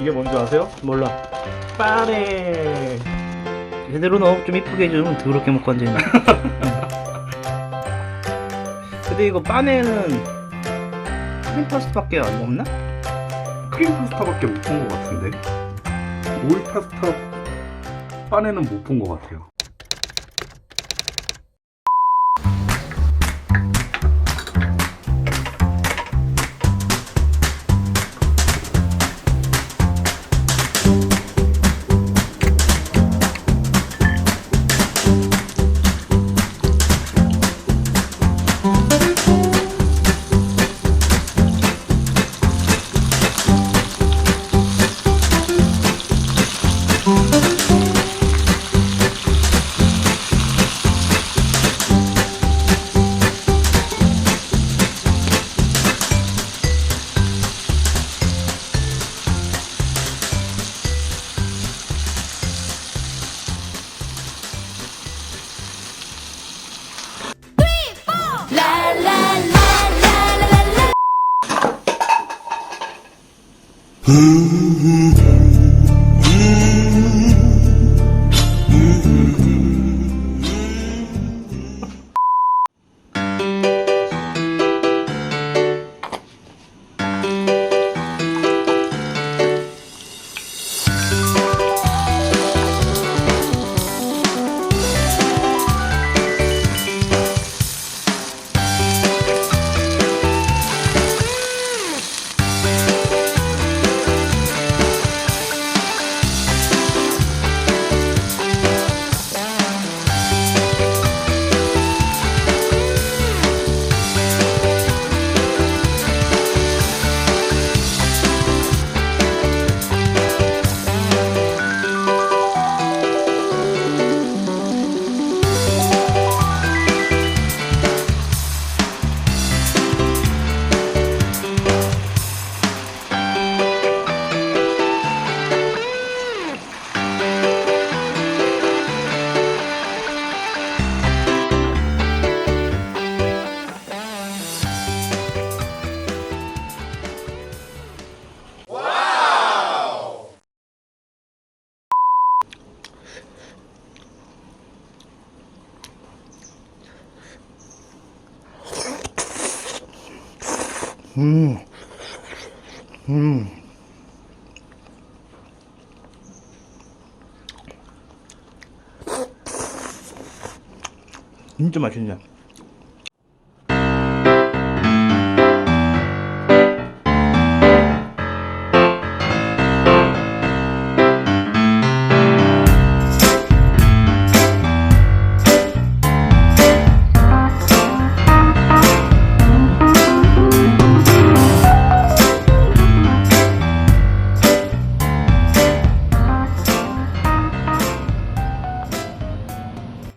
이게 뭔지 아세요? 몰라. 빠네. 제대로 넣어 좀 이쁘게 좀 더럽게 먹고 앉아있네. 근데 이거 빠네는 크림 파스타밖에 안 없나? 크림 파스타밖에 못 본 것 같은데 오일 파스타 빠에는 못 본 것 같아요 Mm-hmm. 음. 음. 진짜 맛있네.